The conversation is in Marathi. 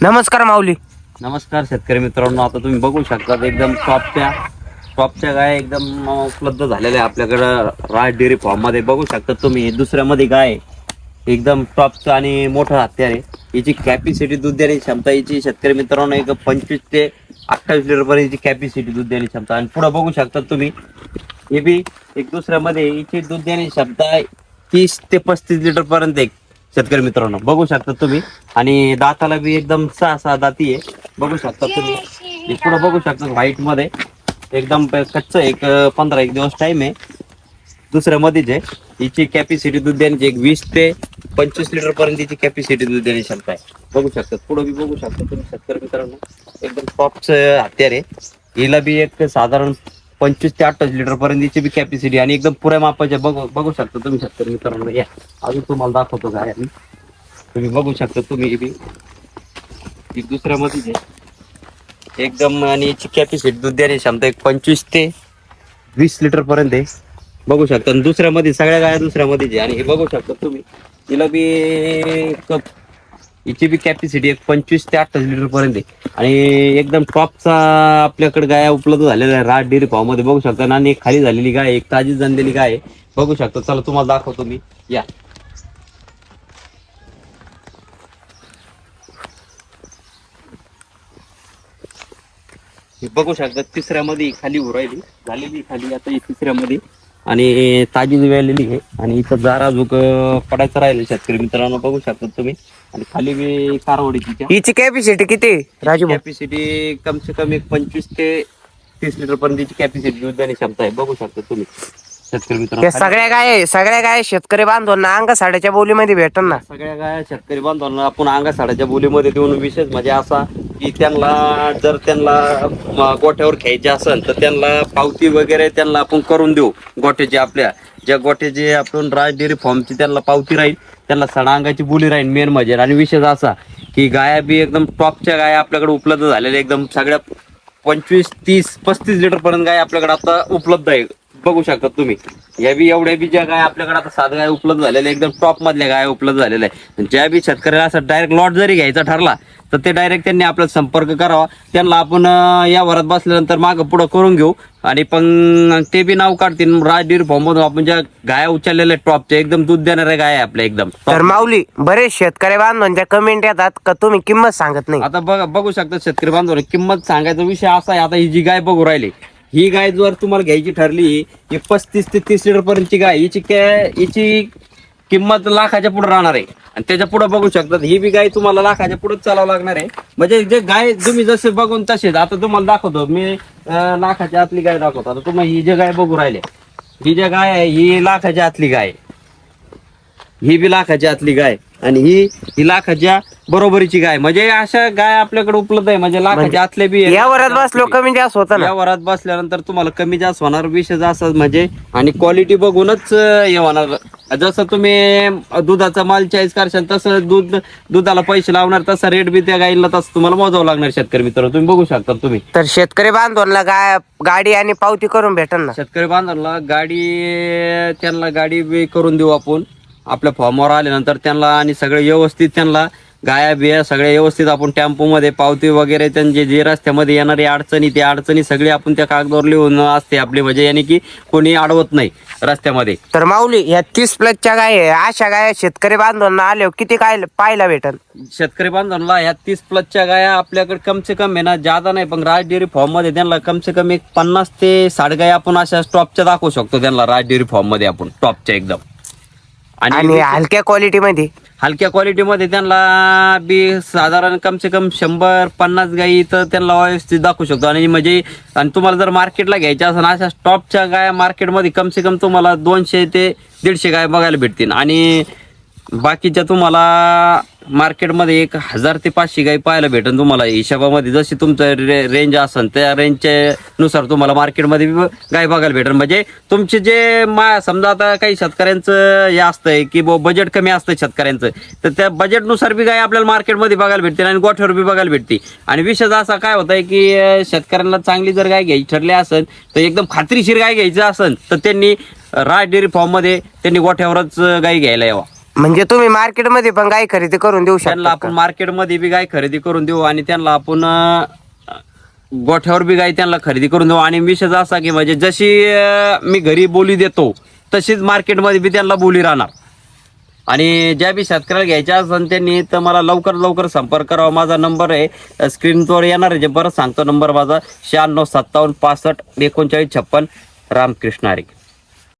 नमस्कार माऊली. नमस्कार शेतकरी मित्रांनो आता तुम्ही बघू शकता एकदम टॉपच्या टॉपच्या गाय एकदम उपलब्ध झालेल्या आहे आपल्याकडं राज डेअरी फॉर्ममध्ये बघू शकता तुम्ही दुसऱ्यामध्ये गाय एकदम टॉपचं आणि मोठं हत्यार आहे. याची कॅपॅसिटी दूध देण्याची क्षमता याची शेतकरी मित्रांनो एक पंचवीस ते अठ्ठावीस लिटरपर्यंत याची कॅपॅसिटी दूध देण्याची क्षमता आणि पुढं बघू शकता तुम्ही हे बी एक दुसऱ्यामध्ये याची दूध देण्याची क्षमता तीस ते पस्तीस लिटरपर्यंत एक शेतकरी मित्रांनो बघू शकता तुम्ही. आणि दाताला बी एकदम सहा सहा दाती आहे. बघू शकता तुम्ही. पुढे बघू शकता व्हाईटमध्ये. एकदम कच्च एक पंधरा एक दिवस टाइम आहे. दुसऱ्या मध्येच आहे. हिची कॅपॅसिटी दूध देण्याची एक वीस ते पंचवीस लिटर पर्यंत हिची कॅपॅसिटी दूध देण्याची क्षमता आहे. बघू शकता. पुढे बी बघू शकता तुम्ही शेतकरी मित्रांनो. एकदम टॉपचं हत्यार आहे. हिला बी एक साधारण पंचवीस ते अठ्ठावीस लिटर पर्यंतची बी कॅपॅसिटी आणि एकदम पुऱ्या मापाच्या बघू बघू शकता तुम्ही शेतकरी मित्रांनो. या. अजून तुम्हाला दाखवतो काय आम्ही तुम्ही बघू शकता तुम्ही बी. दुसऱ्या आहे एकदम आणि याची कॅपॅसिटी दूध देण्याची क्षमता एक पंचवीस ते वीस लिटर पर्यंत आहे. बघू शकता. आणि दुसऱ्यामध्ये सगळ्या गाया दुसऱ्यामध्ये आहे. आणि हे बघू शकता तुम्ही. तिला बी कप हिची बी कॅपॅसिटी एक पंचवीस ते अठ्ठावीस लिटर पर्यंत आहे. आणि एकदम टॉपचा आपल्याकडे गाय उपलब्ध झालेल्या आहे राज डेअरी फॉर्ममध्ये बघू शकता. आणि एक खाली झालेली गाय एक ताजी जनलेली गाय बघू शकता. चला तुम्हाला दाखवतो मी. या. बघू शकता. तिसऱ्यामध्ये खाली उरायली. झालेली खाली. आता तिसऱ्यामध्ये आणि ताजी वेळलेली आहे आणि इथं जारा झुक पडायचं राहिलं शेतकरी मित्रांनो बघू शकता तुम्ही. आणि खाली बी कारवडी तिच्या. हिची कॅपॅसिटी किती राजू? कॅपॅसिटी कम से कम एक पंचवीस ते तीस लिटर पर्यंतची कॅपॅसिटी दूध देण्याची क्षमता आहे बघू शकता तुम्ही. शेतकरी मित्रांनो सगळ्या गाय सगळ्या गाय शेतकरी बांधवांना अंग साड्याच्या बोलीमध्ये भेटन ना. सगळ्या गाया शेतकरी बांधवांना आपण अंगा साड्याच्या बोलीमध्ये देऊन विशेष म्हणजे असा की त्यांना जर त्यांना म, गोठ्यावर घ्यायचे असेल तर त्यांना पावती वगैरे त्यांना आपण करून देऊ गोठ्याची आपल्या. ज्या गोठ्याची आपण राज डेअरी फॉर्मची त्यांना पावती राहील त्यांना सडांगाची बोली राहील मेन म्हणजे. आणि विशेष असा की गाया बी एकदम टॉपच्या गाया आपल्याकडे उपलब्ध झालेल्या एकदम सगळ्या पंचवीस तीस पस्तीस लिटर पर्यंत गाय आपल्याकडे आता उपलब्ध आहे. बघू शकता तुम्ही. या बी एवढ्या बी ज्या गाय आपल्याकडे आता सात गाय उपलब्ध झालेल्या एकदम टॉप मधल्या गाय उपलब्ध झालेल्या आहे ज्या बी शेतकऱ्याला असं डायरेक्ट लॉट जरी घ्यायचा ठरला तर ते डायरेक्ट त्यांनी आपल्याला संपर्क करावा. त्यांना आपण या वरात बसल्यानंतर मागं पुढं करून घेऊ. आणि पण ते बी नाव काढतील. राज डेअरी फॉर्म मधून आपण ज्या गाया उचललेल्या टॉपच्या एकदम दूध देणाऱ्या गाय आहे आपल्या एकदम. तर माऊली बरेच शेतकरी बांधवांच्या कमेंट येतात का तुम्ही किंमत सांगत नाही? आता बघा बघू शकता शेतकरी बांधव किंमत सांगायचा विषय असा आहे. आता ही जी गाय बघू राहिली ही गाय जर तुम्हाला घ्यायची ठरली ही पस्तीस ते तीस लिटर पर्यंतची गाय हिची काय हिची किंमत लाखाच्या पुढे राहणार आहे. आणि त्याच्या पुढे बघू शकतात ही बी गाय तुम्हाला लाखाच्या पुढे चालावं लागणार आहे. म्हणजे जे गाय तुम्ही जसे बघून तसेच आता तुम्हाला दाखवतो मी लाखाच्या आतली गाय दाखवतो. आता तुम्ही ही जे गाय बघू राहिले ही जे गाय आहे ही लाखाच्या आतली गाय आहे. ही बी लाखाच्या आतली गाय आणि ही ही लाखाच्या बरोबरीची गाय. म्हणजे अशा गाय आपल्याकडे उपलब्ध आहे. म्हणजे लाखाच्या आतले बी आहे. या वरात बसलो कमी जास्त होता ना. या वरात बसल्यानंतर तुम्हाला कमी जास्त होणार विषय जास्त म्हणजे आणि क्वालिटी बघूनच अं, हे होणार. जसं तुम्ही दुधाचा माल चॉईस करशाल तसं दूध दुधाला पैसे लावणार तसा रेट बी त्या गाईला तसं तुम्हाला मोजावं लागणार शेतकरी मित्र. तुम्ही बघू शकता तुम्ही. तर शेतकरी बांधवांना गाय गाडी आणि पावती करून भेटन ना. शेतकरी बांधवांना गाडी त्यांना गाडी बी करून देऊ आपण. आपल्या फॉर्मवर आल्यानंतर त्यांना आणि सगळे व्यवस्थित त्यांना गाया बिया सगळ्या व्यवस्थित आपण टेम्पोमध्ये पावती वगैरे त्यांचे जे रस्त्यामध्ये येणारी अडचणी त्या अडचणी सगळी आपण त्या कागदावर लिहून असते आपली. म्हणजे याने की कोणी अडवत नाही रस्त्यामध्ये. तर माऊली या तीस प्लसच्या गाय आहे अशा गाय शेतकरी बांधवांना आले किती काय पाहायला भेटन? शेतकरी बांधवांना ह्या तीस प्लसच्या गाया आपल्याकडे कम से कम आहे ना जादा नाही पण राज डेअरी फॉर्ममध्ये त्यांना कम से कम एक पन्नास ते साठ गाय आपण अशा टॉपच्या दाखवू शकतो त्यांना राज डेअरी फॉर्ममध्ये आपण टॉपच्या एकदम. आणि हलक्या क्वालिटी मध्ये? हलक्या क्वालिटीमध्ये त्यांना बी साधारण कम से कम शंभर पन्नास गाई तर त्यांना व्यवस्थित दाखवू शकतो. आणि म्हणजे आणि तुम्हाला जर मार्केटला घ्यायच्या असेल अशा टॉपच्या गाया मार्केटमध्ये कम से कम तुम्हाला दोनशे ते दीडशे गाय बघायला भेटतील. आणि बाकीच्या तुम्हाला मार्केटमध्ये एक हजार ते पाचशे गाई पाहायला भेटेल तुम्हाला. हिशोबामध्ये जशी तुमचं रे रेंज असेल त्या रेंजच्यानुसार तुम्हाला मार्केटमध्ये बी गाय बघायला भेटेल म्हणजे तुमचे जे मा समजा आता काही शेतकऱ्यांचं हे असतंय की बुवा बजेट कमी असतं शेतकऱ्यांचं तर त्या बजेटनुसार बी गाय आपल्याला मार्केटमध्ये बघायला भेटतील आणि गोठ्यावर बी बघायला भेटते आणि विशेष असा काय होत आहे की शेतकऱ्यांना चांगली जर गाय घ्यायची ठरली असेल तर एकदम खात्रीशीर गाय घ्यायची असेल तर त्यांनी राय डेअरी फॉर्ममध्ये त्यांनी गोठ्यावरच गाई घ्यायला यावा. म्हणजे तुम्ही मार्केटमध्ये पण गाय खरेदी करून देऊ त्यांना शकता आपण मार्केटमध्ये बी गाय खरेदी करून देऊ आणि त्यांना आपण अं, गोठ्यावर बी गाय त्यांना खरेदी करून देऊ. आणि विशेष असा की म्हणजे जशी अं, मी घरी बोली देतो तशीच मार्केटमध्ये बी त्यांना बोली राहणार. आणि ज्या बी शेतकऱ्याला घ्यायच्या असेल त्यांनी तर मला लवकर लवकर संपर्क करावा. माझा नंबर आहे स्क्रीनवर येणार आहे. जे बरं सांगतो नंबर माझा शहाण्णव सत्तावन्न पासष्ट एकोणचाळीस छप्पन रामकृष्ण हरी